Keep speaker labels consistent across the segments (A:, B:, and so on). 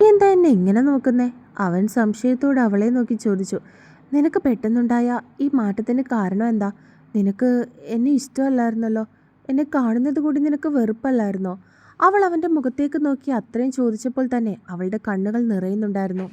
A: നീ എന്താ എന്നെ ഇങ്ങനെ നോക്കുന്നേ? അവൻ സംശയത്തോട് അവളെ നോക്കി ചോദിച്ചു. നിനക്ക് പെട്ടെന്നുണ്ടായ ഈ മാറ്റത്തിന് കാരണം എന്താ? നിനക്ക് എന്നെ ഇഷ്ടമല്ലായിരുന്നല്ലോ? എന്നെ കാണുന്നത് കൂടി നിനക്ക് വെറുപ്പല്ലായിരുന്നോ? അവൾ അവന്റെ മുഖത്തേക്ക് നോക്കി അത്രയും ചോദിച്ചപ്പോൾ തന്നെ അവളുടെ കണ്ണുകൾ നിറയുന്നുണ്ടായിരുന്നു.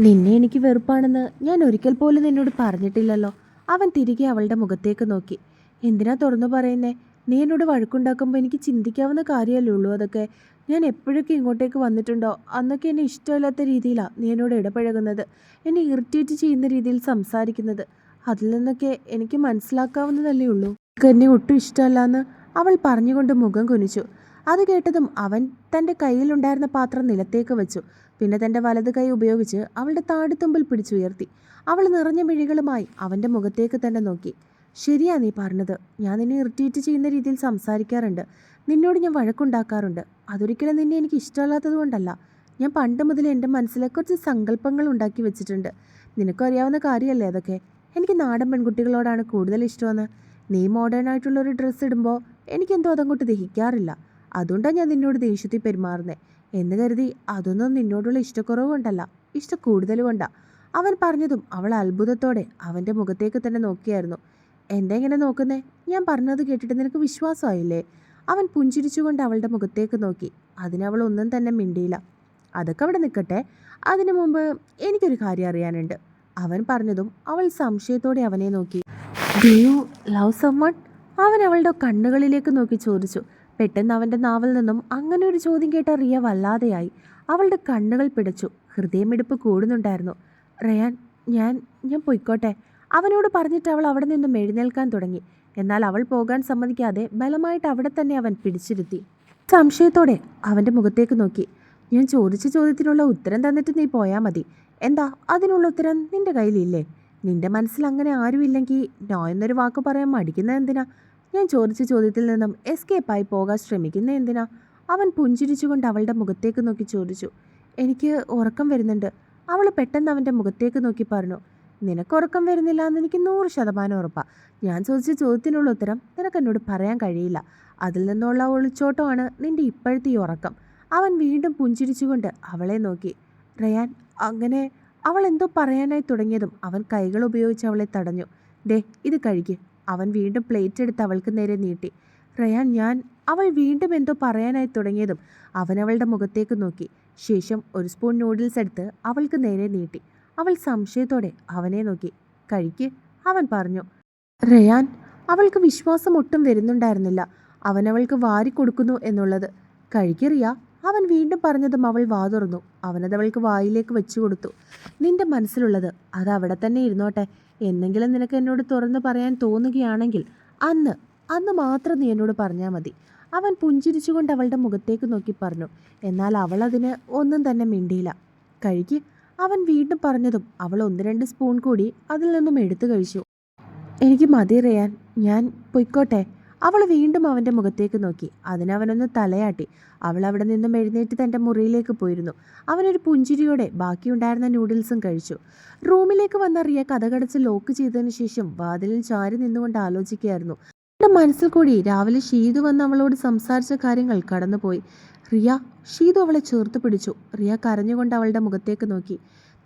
A: നിന്നെ എനിക്ക് വെറുപ്പാണെന്ന് ഞാൻ ഒരിക്കൽ പോലും നിന്നോട് പറഞ്ഞിട്ടില്ലല്ലോ. അവൻ തിരികെ അവളുടെ മുഖത്തേക്ക് നോക്കി. എന്തിനാ തുറന്നു പറയുന്നേ? നീ എന്നോട് വഴക്കുണ്ടാക്കുമ്പോൾ എനിക്ക് ചിന്തിക്കാവുന്ന കാര്യമല്ലേ ഉള്ളൂ അതൊക്കെ. ഞാൻ എപ്പോഴൊക്കെ ഇങ്ങോട്ടേക്ക് വന്നിട്ടുണ്ടോ? അന്നൊക്കെ എന്നെ ഇഷ്ടമില്ലാത്ത രീതിയിലാണ് നീ എന്നോട് ഇടപഴകുന്നത്. എന്നെ ഇറിറ്റേറ്റ് ചെയ്യുന്ന രീതിയിൽ സംസാരിക്കുന്നത്. അതിൽ നിന്നൊക്കെ എനിക്ക് മനസ്സിലാക്കാവുന്നതല്ലേ ഉള്ളൂ. എന്നെ ഒട്ടും ഇഷ്ടമല്ലാന്ന് അവൾ പറഞ്ഞുകൊണ്ട് മുഖം കുനിച്ചു. അത് കേട്ടതും അവൻ തന്റെ കയ്യിലുണ്ടായിരുന്ന പാത്രം നിലത്തേക്ക് വെച്ചു. പിന്നെ തന്റെ വലത് കൈ ഉപയോഗിച്ച് അവളുടെ താടിത്തുമ്പിൽ പിടിച്ചുയർത്തി. അവൾ നിറഞ്ഞ മിഴികളുമായി അവന്റെ മുഖത്തേക്ക് തന്നെ നോക്കി. ശരിയാ നീ പറഞ്ഞത്. ഞാൻ നിന്നെ ഇറിറ്റേറ്റ് ചെയ്യുന്ന രീതിയിൽ സംസാരിക്കാറുണ്ട്. നിന്നോട് ഞാൻ വഴക്കുണ്ടാക്കാറുണ്ട്. അതൊരിക്കലും നിന്നെ എനിക്ക് ഇഷ്ടമല്ലാത്തത് കൊണ്ടല്ല. ഞാൻ പണ്ട് മുതൽ എന്റെ മനസ്സിലെ കുറച്ച് സങ്കല്പങ്ങൾ ഉണ്ടാക്കി വെച്ചിട്ടുണ്ട്. നിനക്കറിയാവുന്ന കാര്യമല്ലേ അതൊക്കെ? എനിക്ക് നാടൻ പെൺകുട്ടികളോടാണ് കൂടുതൽ ഇഷ്ടമെന്ന്. നീ മോഡേൺ ആയിട്ടുള്ള ഒരു ഡ്രസ്സ് ഇടുമ്പോൾ എനിക്കെന്തോ അതങ്ങോട്ട് ദഹിക്കാറില്ല. അതുകൊണ്ടാണ് ഞാൻ നിന്നോട് ദേഷ്യത്തിൽ പെരുമാറുന്നത് എന്ന് കരുതി അതൊന്നും നിന്നോടുള്ള ഇഷ്ടക്കുറവ് കൊണ്ടല്ല ഇഷ്ട കൂടുതൽ കൊണ്ടാ. അവൻ പറഞ്ഞതും അവൾ അത്ഭുതത്തോടെ അവന്റെ മുഖത്തേക്ക് തന്നെ നോക്കിയായിരുന്നു. എന്താ ഇങ്ങനെ നോക്കുന്നേ? ഞാൻ പറഞ്ഞത് കേട്ടിട്ട് നിനക്ക് വിശ്വാസമായില്ലേ? അവൻ പുഞ്ചിരിച്ചുകൊണ്ട് അവളുടെ മുഖത്തേക്ക് നോക്കി. അതിനവൾ ഒന്നും തന്നെ മിണ്ടിയില്ല. അതൊക്കെ അവിടെ നിൽക്കട്ടെ. അതിനു മുമ്പ് എനിക്കൊരു കാര്യം അറിയാനുണ്ട്. അവൻ പറഞ്ഞതും അവൾ സംശയത്തോടെ അവനെ നോക്കി. ഡു ലവ് സമ്മൺ അവൻ അവളുടെ കണ്ണുകളിലേക്ക് നോക്കി ചോദിച്ചു. പെട്ടെന്ന് അവന്റെ നാവിൽ നിന്നും അങ്ങനെ ഒരു ചോദ്യം കേട്ട റിയ വല്ലാതെയായി. അവളുടെ കണ്ണുകൾ പിടച്ചു. ഹൃദയമിടിപ്പ് കൂടുന്നുണ്ടായിരുന്നു. റയാൻ ഞാൻ ഞാൻ പൊയ്ക്കോട്ടെ. അവനോട് പറഞ്ഞിട്ട് അവൾ അവിടെ നിന്നും എഴുന്നേൽക്കാൻ തുടങ്ങി. എന്നാൽ അവൾ പോകാൻ സമ്മതിക്കാതെ ബലമായിട്ട് അവിടെ തന്നെ അവൻ പിടിച്ചിരുത്തി. സംശയത്തോടെ അവന്റെ മുഖത്തേക്ക് നോക്കി. ഞാൻ ചോദിച്ച ചോദ്യത്തിനുള്ള ഉത്തരം തന്നിട്ട് നീ പോയാൽ മതി. എന്താ അതിനുള്ള ഉത്തരം നിന്റെ കയ്യിലില്ലേ? നിന്റെ മനസ്സിൽ അങ്ങനെ ആരുമില്ലെങ്കിൽ നോ എന്നൊരു വാക്ക് പറയാൻ മടിക്കുന്നത് എന്തിനാ? ഞാൻ ചോദിച്ച ചോദ്യത്തിൽ നിന്നും എസ്കേപ്പായി പോകാൻ ശ്രമിക്കുന്ന എന്തിനാ? അവൻ പുഞ്ചിരിച്ചുകൊണ്ട് അവളുടെ മുഖത്തേക്ക് നോക്കി ചോദിച്ചു. എനിക്ക് ഉറക്കം വരുന്നുണ്ട്. അവൾ പെട്ടെന്ന് അവന്റെ മുഖത്തേക്ക് നോക്കി പറഞ്ഞു. നിനക്ക് ഉറക്കം വരുന്നില്ല എന്ന് എനിക്ക് നൂറ് ശതമാനം ഉറപ്പാണ് ഞാൻ ചോദിച്ച ചോദ്യത്തിനുള്ള ഉത്തരം നിനക്ക് എന്നോട് പറയാൻ കഴിയില്ല. അതിൽ നിന്നുള്ള ഒളിച്ചോട്ടമാണ് നിന്റെ ഇപ്പോഴത്തെ ഈ ഉറക്കം. അവൻ വീണ്ടും പുഞ്ചിരിച്ചുകൊണ്ട് അവളെ നോക്കി. റയാൻ അങ്ങനെ അവൾ എന്തോ പറയാനായി തുടങ്ങിയതും അവൻ കൈകൾ ഉപയോഗിച്ച് അവളെ തടഞ്ഞു. ദേ ഇത് കഴിക്ക്. അവൻ വീണ്ടും പ്ലേറ്റ് എടുത്ത് അവൾക്ക് നേരെ നീട്ടി. റയാൻ ഞാൻ അവൾ വീണ്ടും എന്തോ പറയാനായി തുടങ്ങിയതും അവൻ അവളുടെ മുഖത്തേക്ക് നോക്കി. ശേഷം ഒരു സ്പൂൺ നൂഡിൽസ് എടുത്ത് അവൾക്ക് നേരെ നീട്ടി. അവൾ സംശയത്തോടെ അവനെ നോക്കി. കഴിക്ക് അവൻ പറഞ്ഞു. റയാൻ അവൾക്ക് വിശ്വാസം ഒട്ടും വരുന്നുണ്ടായിരുന്നില്ല. അവൻ അവൾക്ക് വാരി കൊടുക്കുന്നു എന്നുള്ളത്. കഴിക്കറിയ അവൻ വീണ്ടും പറഞ്ഞതും അവൾ വാ തുറന്നു. അവനത് അവൾക്ക് വായിലേക്ക് വെച്ചു കൊടുത്തു. നിന്റെ മനസ്സിലുള്ളത് അത് അവിടെ തന്നെ ഇരുന്നോട്ടെ. എന്നെങ്കിലും നിനക്ക് എന്നോട് തുറന്നു പറയാൻ തോന്നുകയാണെങ്കിൽ അന്ന് അന്ന് മാത്രം നീ എന്നോട് പറഞ്ഞാൽ മതി. അവൻ പുഞ്ചിരിച്ചുകൊണ്ട് അവളുടെ മുഖത്തേക്ക് നോക്കി പറഞ്ഞു. എന്നാൽ അവൾ അതിന് ഒന്നും തന്നെ മിണ്ടിയില്ല. കഴിക്ക് അവൻ വീണ്ടും പറഞ്ഞതും അവൾ ഒന്ന് രണ്ട് സ്പൂൺ കൂടി അതിൽ നിന്നും എടുത്തു കഴിച്ചു. എനിക്ക് മതി റിയാൻ ഞാൻ പൊയ്ക്കോട്ടെ. അവൾ വീണ്ടും അവന്റെ മുഖത്തേക്ക് നോക്കി. അതിനവനൊന്ന് തലയാട്ടി. അവൾ അവിടെ നിന്നും എഴുന്നേറ്റ് തന്റെ മുറിയിലേക്ക് പോയിരുന്നു. അവനൊരു പുഞ്ചിരിയോടെ ബാക്കിയുണ്ടായിരുന്ന നൂഡിൽസും കഴിച്ചു. റൂമിലേക്ക് വന്ന റിയ കഥകടച്ച് ലോക്ക് ചെയ്തതിന് ശേഷം വാതിലിൽ ചാരി നിന്നുകൊണ്ട് ആലോചിക്കുകയായിരുന്നു. അവളുടെ മനസ്സിൽ കൂടി രാവിലെ ഷീതു വന്ന് അവളോട് സംസാരിച്ച കാര്യങ്ങൾ കടന്നുപോയി. റിയ ഷീതു അവളെ ചേർത്ത് പിടിച്ചു. റിയ കരഞ്ഞുകൊണ്ട് അവളുടെ മുഖത്തേക്ക് നോക്കി.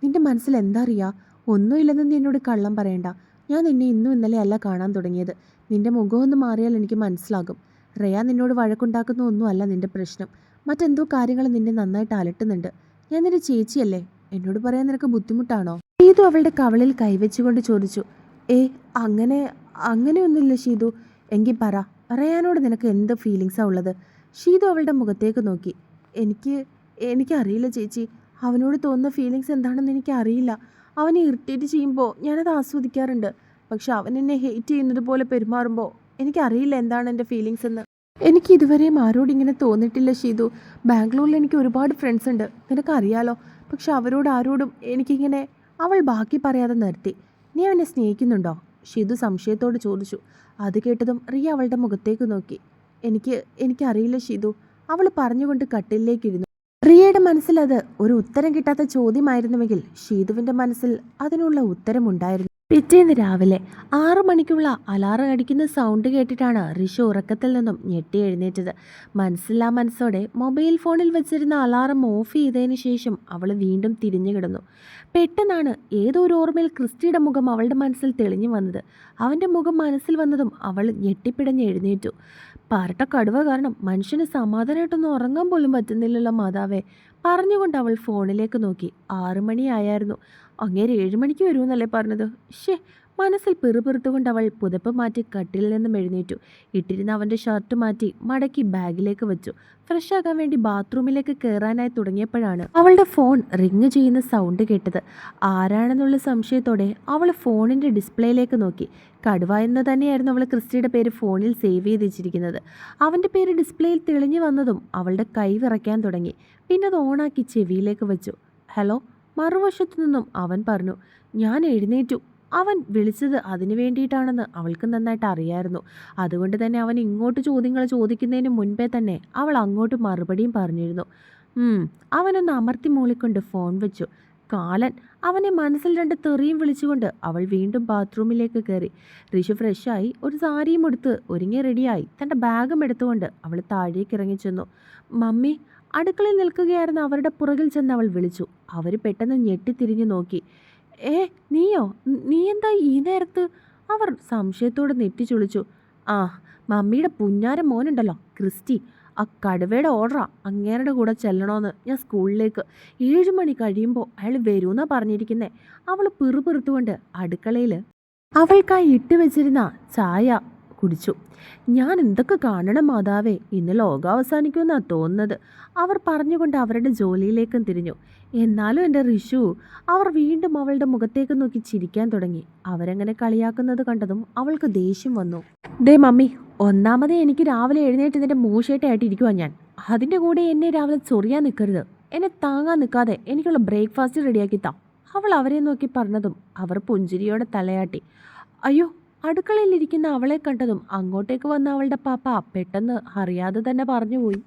A: നിന്റെ മനസ്സിൽ എന്താ റിയ? ഒന്നുമില്ലെന്ന് നീ എന്നോട് കള്ളം പറയണ്ട. ഞാൻ നിന്നെ ഇന്നും ഇന്നലെ അല്ല കാണാൻ തുടങ്ങിയത്. നിന്റെ മുഖമൊന്ന് മാറിയാൽ എനിക്ക് മനസ്സിലാകും. റിയ നിന്നോട് വഴക്കുണ്ടാക്കുന്ന ഒന്നുമല്ല നിന്റെ പ്രശ്നം. മറ്റെന്തോ കാര്യങ്ങൾ നിന്നെ നന്നായിട്ട് അലട്ടുന്നുണ്ട്. ഞാൻ നിന്റെ ചേച്ചിയല്ലേ? എന്നോട് പറയാൻ നിനക്ക് ബുദ്ധിമുട്ടാണോ? ഷീതു അവളുടെ കവളിൽ കൈവച്ചുകൊണ്ട് ചോദിച്ചു. ഏ അങ്ങനെ അങ്ങനെയൊന്നുമില്ല ഷീതു. എങ്കിൽ പറ. റയാനോട് നിനക്ക് എന്ത് ഫീലിങ്സാ ഉള്ളത്? ഷീതു അവളുടെ മുഖത്തേക്ക് നോക്കി. എനിക്ക് എനിക്കറിയില്ല ചേച്ചി. അവനോട് തോന്നുന്ന ഫീലിങ്സ് എന്താണെന്ന് എനിക്കറിയില്ല. അവനെ ഇറിറ്റേറ്റ് ചെയ്യുമ്പോൾ ഞാനത് ആസ്വദിക്കാറുണ്ട്. പക്ഷെ അവൻ എന്നെ ഹേറ്റ് ചെയ്യുന്നത് പോലെ പെരുമാറുമ്പോൾ എനിക്കറിയില്ല എന്താണ് എന്റെ ഫീലിങ്സ് എന്ന്. എനിക്ക് ഇതുവരെയും ആരോടും ഇങ്ങനെ തോന്നിയിട്ടില്ല ഷീതു. ബാംഗ്ലൂരിൽ എനിക്ക് ഒരുപാട് ഫ്രണ്ട്സ് ഉണ്ട്. നിനക്കറിയാലോ. പക്ഷെ അവരോട് ആരോടും എനിക്കിങ്ങനെ അവൾ ബാക്കി പറയാതെ നിർത്തി. നീ അവനെ സ്നേഹിക്കുന്നുണ്ടോ? ഷിതു സംശയത്തോട് ചോദിച്ചു. അത് കേട്ടതും റിയ അവളുടെ മുഖത്തേക്ക് നോക്കി. എനിക്ക് എനിക്കറിയില്ല ഷിതു അവൾ പറഞ്ഞുകൊണ്ട് കട്ടിലേക്ക് റിയയുടെ മനസ്സിൽ അത് ഒരു ഉത്തരം കിട്ടാത്ത ചോദ്യമായിരുന്നുവെങ്കിൽ ഷീതുവിന്റെ മനസ്സിൽ അതിനുള്ള ഉത്തരമുണ്ടായിരുന്നു. പിറ്റേന്ന് രാവിലെ ആറു മണിക്കുള്ള അലാറം അടിക്കുന്ന സൗണ്ട് കേട്ടിട്ടാണ് ഋഷി ഉറക്കത്തിൽ നിന്നും ഞെട്ടി എഴുന്നേറ്റത്. മനസ്സില്ലാ മനസ്സോടെ മൊബൈൽ ഫോണിൽ വെച്ചിരുന്ന അലാറം ഓഫ് ചെയ്തതിന് ശേഷം അവൾ വീണ്ടും തിരിഞ്ഞു കിടന്നു. പെട്ടെന്നാണ് ഏതോ ഒരു ഓർമ്മയിൽ ക്രിസ്റ്റിയുടെ മുഖം അവളുടെ മനസ്സിൽ തെളിഞ്ഞു വന്നത്. അവന്റെ മുഖം മനസ്സിൽ വന്നതും അവൾ ഞെട്ടിപ്പിടഞ്ഞ് എഴുന്നേറ്റു. പാരട്ട കടുവ കാരണം മനുഷ്യന് സമാധാനമായിട്ടൊന്നും ഉറങ്ങാൻ പോലും പറ്റുന്നില്ലല്ലോ മാതാവേ. പറഞ്ഞുകൊണ്ട് അവൾ ഫോണിലേക്ക് നോക്കി. ആറു മണിയായായിരുന്നു. അങ്ങേര് ഏഴ് മണിക്ക് വരുമെന്നല്ലേ പറഞ്ഞത്? ഷേ മനസ്സിൽ പിറുപിറുത്തുകൊണ്ട് അവൾ പുതപ്പ് മാറ്റി കട്ടിൽ നിന്നും എഴുന്നേറ്റു. ഇട്ടിരുന്ന അവന്റെ ഷർട്ട് മാറ്റി മടക്കി ബാഗിലേക്ക് വെച്ചു. ഫ്രഷ് ആകാൻ വേണ്ടി ബാത്റൂമിലേക്ക് കയറാനായി തുടങ്ങിയപ്പോഴാണ് അവളുടെ ഫോൺ റിങ് ചെയ്യുന്ന സൗണ്ട് കേട്ടത്. ആരാണെന്നുള്ള സംശയത്തോടെ അവൾ ഫോണിന്റെ ഡിസ്പ്ലേയിലേക്ക് നോക്കി. കടുവ എന്ന് തന്നെയായിരുന്നു അവൾ ക്രിസ്റ്റിയുടെ പേര് ഫോണിൽ സേവ് ചെയ്ത് വെച്ചിരിക്കുന്നത് അവന്റെ പേര് ഡിസ്പ്ലേയിൽ തെളിഞ്ഞു വന്നതും അവളുടെ കൈ വിറയ്ക്കാൻ തുടങ്ങി. പിന്നെ അത് ഓണാക്കി ചെവിയിലേക്ക് വെച്ചു. ഹലോ? മറുവശത്തു നിന്നും അവൻ പറഞ്ഞു. ഞാൻ എഴുന്നേറ്റു. അവൻ വിളിച്ചത് അതിനു വേണ്ടിയിട്ടാണെന്ന് അവൾക്ക് നന്നായിട്ട് അറിയായിരുന്നു. അതുകൊണ്ട് തന്നെ അവൻ ഇങ്ങോട്ട് ചോദ്യങ്ങൾ ചോദിക്കുന്നതിന് മുൻപേ തന്നെ അവൾ അങ്ങോട്ട് മറുപടിയും പറഞ്ഞിരുന്നു. അവനൊന്ന് അമർത്തി മൂളിക്കൊണ്ട് ഫോൺ വെച്ചു. കാലൻ അവനെ മനസ്സിൽ രണ്ട് തെറിയും വിളിച്ചുകൊണ്ട് അവൾ വീണ്ടും ബാത്റൂമിലേക്ക് കയറി. ഋഷു ഫ്രഷായി ഒരു സാരിയും എടുത്ത് ഒരുങ്ങി റെഡിയായി. തന്റെ ബാഗും എടുത്തുകൊണ്ട് അവൾ താഴേക്ക് ഇറങ്ങി ചെന്നു. മമ്മി അടുക്കളയിൽ നിൽക്കുകയായിരുന്ന അവരുടെ പുറകിൽ ചെന്ന് അവൾ വിളിച്ചു. അവർ പെട്ടെന്ന് ഞെട്ടിത്തിരിഞ്ഞു നോക്കി. ഏ നീയോ? നീ എന്താ ഈ നേരത്ത്? അവർ സംശയത്തോടെ നെറ്റിച്ചൊളിച്ചു ആ മമ്മിയുടെ പുന്നാര മോനുണ്ടല്ലോ ക്രിസ്റ്റി. ആ കടുവയുടെ ഓർഡറാ അങ്ങേരുടെ കൂടെ ചെല്ലണമെന്ന് ഞാൻ സ്കൂളിലേക്ക്. ഏഴ് മണി കഴിയുമ്പോൾ അയാൾ വരുമെന്നാ പറഞ്ഞിരിക്കുന്നേ. അവൾ പിറുപിറുത്തുകൊണ്ട് അടുക്കളയിൽ അവൾക്കായി ഇട്ടുവെച്ചിരുന്ന ചായ കുടിച്ചു. ഞാൻ എന്തൊക്കെ കാണണം മാതാവേ? ഇന്ന് ലോകം അവസാനിക്കുമെന്നാണ് തോന്നുന്നത്. അവർ പറഞ്ഞുകൊണ്ട് അവരുടെ ജോലിയിലേക്കും തിരിഞ്ഞു. എന്നാലും എന്റെ ഋഷു അവർ വീണ്ടും അവളുടെ മുഖത്തേക്ക് നോക്കി ചിരിക്കാൻ തുടങ്ങി. അവരങ്ങനെ കളിയാക്കുന്നത് കണ്ടതും അവൾക്ക് ദേഷ്യം വന്നു. ദേ മമ്മി ഒന്നാമതേ എനിക്ക് രാവിലെ എഴുന്നേറ്റ് ഇതിന്റെ മൂശേട്ടായിട്ടിരിക്കുവാ ഞാൻ. അതിന്റെ കൂടെ എന്നെ രാവിലെ ചൊറിയാൻ നിൽക്കരുത് എന്നെ താങ്ങാൻ നിൽക്കാതെ എനിക്കുള്ള ബ്രേക്ക്ഫാസ്റ്റ് റെഡിയാക്കി താ. അവൾ അവരെ നോക്കി പറഞ്ഞതും അവർ പുഞ്ചിരിയോടെ തലയാട്ടി. അയ്യോ അടുക്കളയിലിരിക്കുന്ന അവളെ കണ്ടതും അങ്ങോട്ടേക്ക് വന്ന അവളുടെ പാപ്പ പെട്ടെന്ന് അറിയാതെ തന്നെ പറഞ്ഞുപോയി.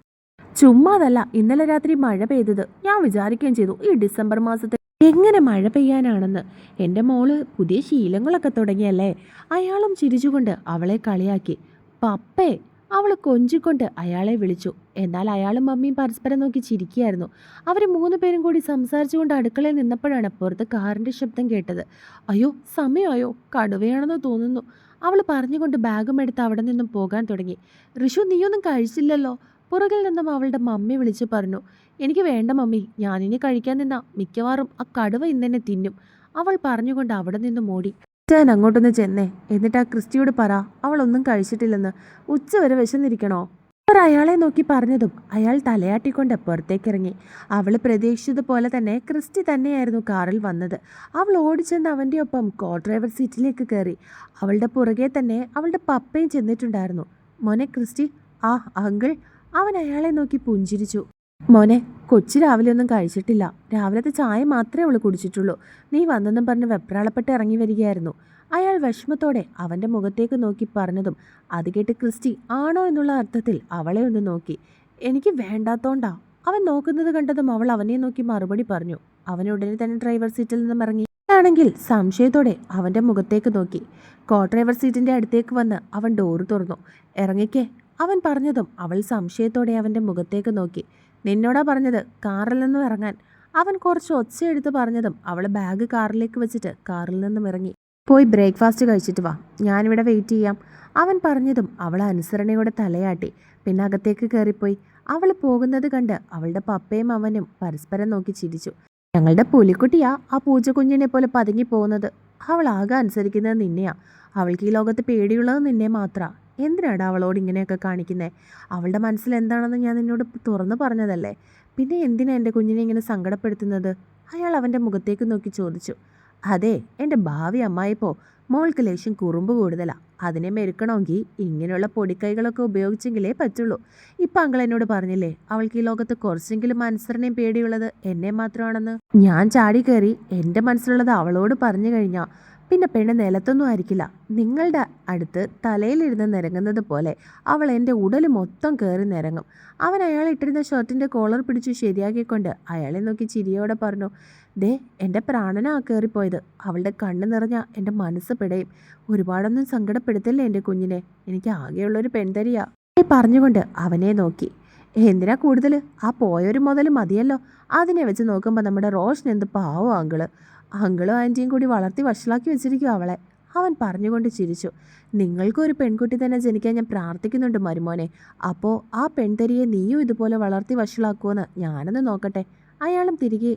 A: ചുമ്മാതല്ല ഇന്നലെ രാത്രി മഴ പെയ്തത്. ഞാൻ വിചാരിക്കുകയും ചെയ്തു ഈ ഡിസംബർ മാസത്തിൽ എങ്ങനെ മഴ പെയ്യാനാണെന്ന്. എന്റെ മോൾ പുതിയ ശീലങ്ങളൊക്കെ തുടങ്ങിയല്ലേ? അയാളും ചിരിച്ചുകൊണ്ട് അവളെ കളിയാക്കി. പപ്പേ അവൾ കൊഞ്ചിക്കൊണ്ട് അയാളെ വിളിച്ചു. എന്നാൽ അയാളും മമ്മിയും പരസ്പരം നോക്കി ചിരിക്കുകയായിരുന്നു. അവർ മൂന്ന് പേരും കൂടി സംസാരിച്ചുകൊണ്ട് അടുക്കളയിൽ നിന്നപ്പോഴാണ് പുറത്ത് കാറിന്റെ ശബ്ദം കേട്ടത്. അയ്യോ സമയമായോ കടുവയാണെന്ന് തോന്നുന്നു. അവൾ പറഞ്ഞുകൊണ്ട് ബാഗും എടുത്ത് അവിടെ നിന്നും പോകാൻ തുടങ്ങി. ഋഷു നീയൊന്നും കഴിച്ചില്ലല്ലോ? പുറകിൽ നിന്നും അവളുടെ മമ്മി വിളിച്ചു പറഞ്ഞു. എനിക്ക് വേണ്ട മമ്മി. ഞാനിനി കഴിക്കാൻ നിന്നാ. മിക്കവാറും ആ കടുവ ഇന്നെന്നെ തിന്നും. അവൾ പറഞ്ഞുകൊണ്ട് അവിടെ നിന്നും ഓടി. ഞാൻ അങ്ങോട്ടൊന്ന് ചെന്നേ. എന്നിട്ട് ആ ക്രിസ്റ്റിയോട് പറ അവൾ ഒന്നും കഴിച്ചിട്ടില്ലെന്ന് ഉച്ചവരെ വിശന്നിരിക്കണോ? അവർ അയാളെ നോക്കി പറഞ്ഞതും അയാൾ തലയാട്ടിക്കൊണ്ട് പുറത്തേക്കിറങ്ങി. അവൾ പ്രതീക്ഷിച്ചതുപോലെ തന്നെ ക്രിസ്റ്റി തന്നെയായിരുന്നു കാറിൽ വന്നത്. അവൾ ഓടിച്ചെന്ന് അവന്റെ ഒപ്പം കോ ഡ്രൈവർ സീറ്റിലേക്ക് കയറി. അവളുടെ പുറകെ തന്നെ അവളുടെ പപ്പയും ചെന്നിട്ടുണ്ടായിരുന്നു. മോനെ ക്രിസ്റ്റി ആ അങ്കിൾ അവൻ അയാളെ നോക്കി പുഞ്ചിരിച്ചു. മോനെ കൊച്ചു രാവിലെ ഒന്നും കഴിച്ചിട്ടില്ല. രാവിലത്തെ ചായ മാത്രമേ അവൾ കുടിച്ചിട്ടുള്ളൂ. നീ വന്നെന്നും പറഞ്ഞ് വെപ്രാളപ്പെട്ട് ഇറങ്ങി വരികയായിരുന്നു. അയാൾ വിഷമത്തോടെ അവന്റെ മുഖത്തേക്ക് നോക്കി പറഞ്ഞതും അത് കേട്ട് ക്രിസ്റ്റി ആണോ എന്നുള്ള അർത്ഥത്തിൽ അവളെ ഒന്ന് നോക്കി. എനിക്ക് വേണ്ടാത്തോണ്ടാ. അവൻ നോക്കുന്നത് കണ്ടതും അവൾ അവനെ നോക്കി മറുപടി പറഞ്ഞു. അവൻ ഉടനെ തന്നെ ഡ്രൈവർ സീറ്റിൽ നിന്നും ഇറങ്ങി. ആണെങ്കിൽ സംശയത്തോടെ അവന്റെ മുഖത്തേക്ക് നോക്കി. കോ ഡ്രൈവർ സീറ്റിന്റെ അടുത്തേക്ക് വന്ന് അവൻ ഡോറ് തുറന്നു. ഇറങ്ങിക്കേ അവൻ പറഞ്ഞതും അവൾ സംശയത്തോടെ അവന്റെ മുഖത്തേക്ക് നോക്കി. നിന്നോടാ പറഞ്ഞത് കാറിൽ നിന്നും ഇറങ്ങാൻ. അവൻ കുറച്ച് ഒച്ചയെടുത്ത് പറഞ്ഞതും അവൾ ബാഗ് കാറിലേക്ക് വെച്ചിട്ട് കാറിൽ നിന്നും ഇറങ്ങി. പോയി ബ്രേക്ക്ഫാസ്റ്റ് കഴിച്ചിട്ട് വാ ഞാനിവിടെ വെയിറ്റ് ചെയ്യാം. അവൻ പറഞ്ഞതും അവൾ അനുസരണയോടെ തലയാട്ടി പിന്നെ അകത്തേക്ക് കയറിപ്പോയി. അവൾ പോകുന്നത് കണ്ട് അവളുടെ പപ്പയും അവനും പരസ്പരം നോക്കി ചിരിച്ചു. ഞങ്ങളുടെ പുലിക്കുട്ടിയാ ആ പൂച്ചക്കുഞ്ഞിനെ പോലെ പതുങ്ങി പോകുന്നത്. അവൾ ആകെ അനുസരിക്കുന്നത് നിന്നെയാ. അവൾക്ക് ഈ ലോകത്ത് പേടിയുള്ളത് നിന്നെ മാത്ര. എന്തിനാടാ അവളോട് ഇങ്ങനെയൊക്കെ കാണിക്കുന്നത് അവളുടെ മനസ്സിൽ എന്താണെന്ന് ഞാൻ നിന്നോട് തുറന്നു പറഞ്ഞതല്ലേ? പിന്നെ എന്തിനാ എന്റെ കുഞ്ഞിനെ ഇങ്ങനെ സങ്കടപ്പെടുത്തുന്നത്? അയാൾ അവന്റെ മുഖത്തേക്ക് നോക്കി ചോദിച്ചു. അതെ എന്റെ ഭാവി അമ്മായിപ്പോൾ മോൾക്ക് ലേശം കുറുമ്പ് കൂടുതലാണ് അതിനെ മെരുക്കണമെങ്കിൽ ഇങ്ങനെയുള്ള പൊടിക്കൈകളൊക്കെ ഉപയോഗിച്ചെങ്കിലേ പറ്റുള്ളൂ. ഇപ്പം അങ്കിൾ എന്നോട് പറഞ്ഞില്ലേ അവൾക്ക് ഈ ലോകത്ത് കുറച്ചെങ്കിലും അനുസരണയും പേടിയുള്ളത് എന്നെ മാത്രമാണെന്ന്? ഞാൻ ചാടി കയറി എന്റെ മനസ്സിലുള്ളത് അവളോട് പറഞ്ഞു കഴിഞ്ഞാൽ പിന്നെ പെണ്ണ് നിലത്തൊന്നും ആയിരിക്കില്ല. നിങ്ങളുടെ അടുത്ത് തലയിലിരുന്ന് നിരങ്ങുന്നത് പോലെ അവൾ എന്റെ ഉടൽ മൊത്തം കയറി നിരങ്ങും. അവൻ അയാൾ ഇട്ടിരുന്ന ഷർട്ടിന്റെ കോളർ പിടിച്ചു ശരിയാക്കിക്കൊണ്ട് അയാളെ നോക്കി ചിരിയോടെ പറഞ്ഞു ദേ എന്റെ പ്രാണനാ കയറിപ്പോയത്. അവളുടെ കണ്ണ് നിറഞ്ഞ എന്റെ മനസ്സ് പിടയും. ഒരുപാടൊന്നും സങ്കടപ്പെടുത്തില്ല എന്റെ കുഞ്ഞിനെ? എനിക്ക് ആകെയുള്ളൊരു പെൺതരിയാ. പറഞ്ഞുകൊണ്ട് അവനെ നോക്കി. എന്തിനാ കൂടുതൽ ആ പോയൊരു മുതൽ മതിയല്ലോ. അതിനെ വെച്ച് നോക്കുമ്പോൾ നമ്മുടെ റോഷൻ എന്ത് പാവോ അങ്കിൾ. അങ്കിളും ആന്റിയും കൂടി വളർത്തി വഷളാക്കി വെച്ചിരിക്കും അവളെ. അവൻ പറഞ്ഞുകൊണ്ട് ചിരിച്ചു. നിങ്ങൾക്കും ഒരു പെൺകുട്ടി തന്നെ ജനിക്കാൻ ഞാൻ പ്രാർത്ഥിക്കുന്നുണ്ട് മരുമോനെ. അപ്പോൾ ആ പെൺതരിയെ നീയും ഇതുപോലെ വളർത്തി വഷളാക്കുമെന്ന് ഞാനൊന്ന് നോക്കട്ടെ. അയാളും തിരികെ